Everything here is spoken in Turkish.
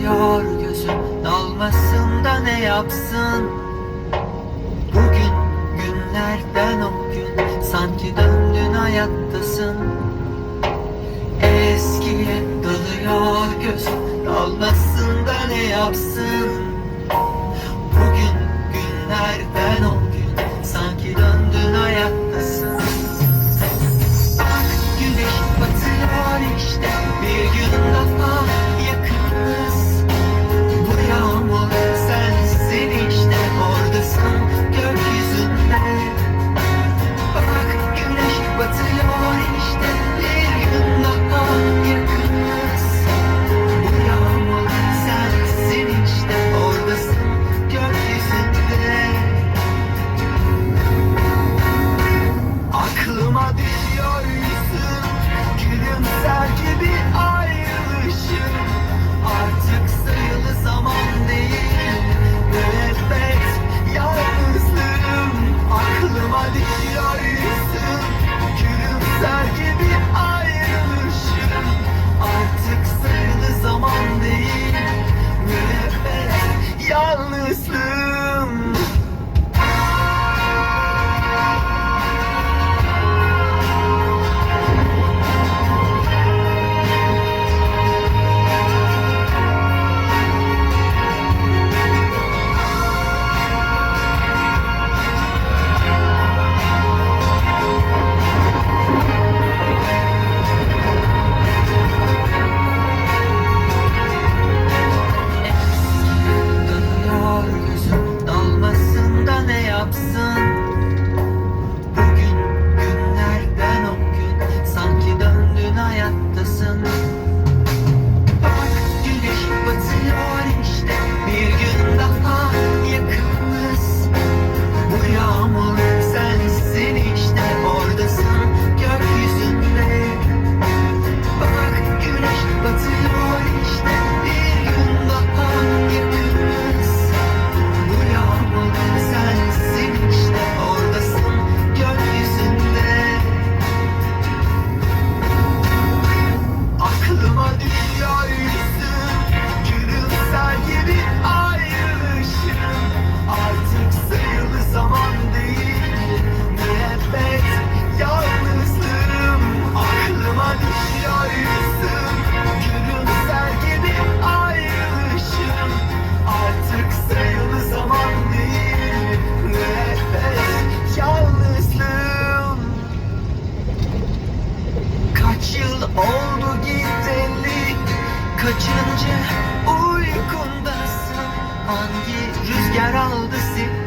Bakıyor gözüm. Dalmasın da ne yapsın? Bugün günlerden o gün Sanki döndün hayattasın. Eskiye dalıyor gözüm. Dalmasın da ne yapsın? kanser gibi ayrılışın Artık sayılı zaman değil. Müebbet yalnızlığım. Aklıma düşüyor yüzüm. Gülümser gibi ayrılışın Artık sayılı zaman değil. Müebbet yalnızlığım. some uykundasın? Hangi rüzgar aldı seni?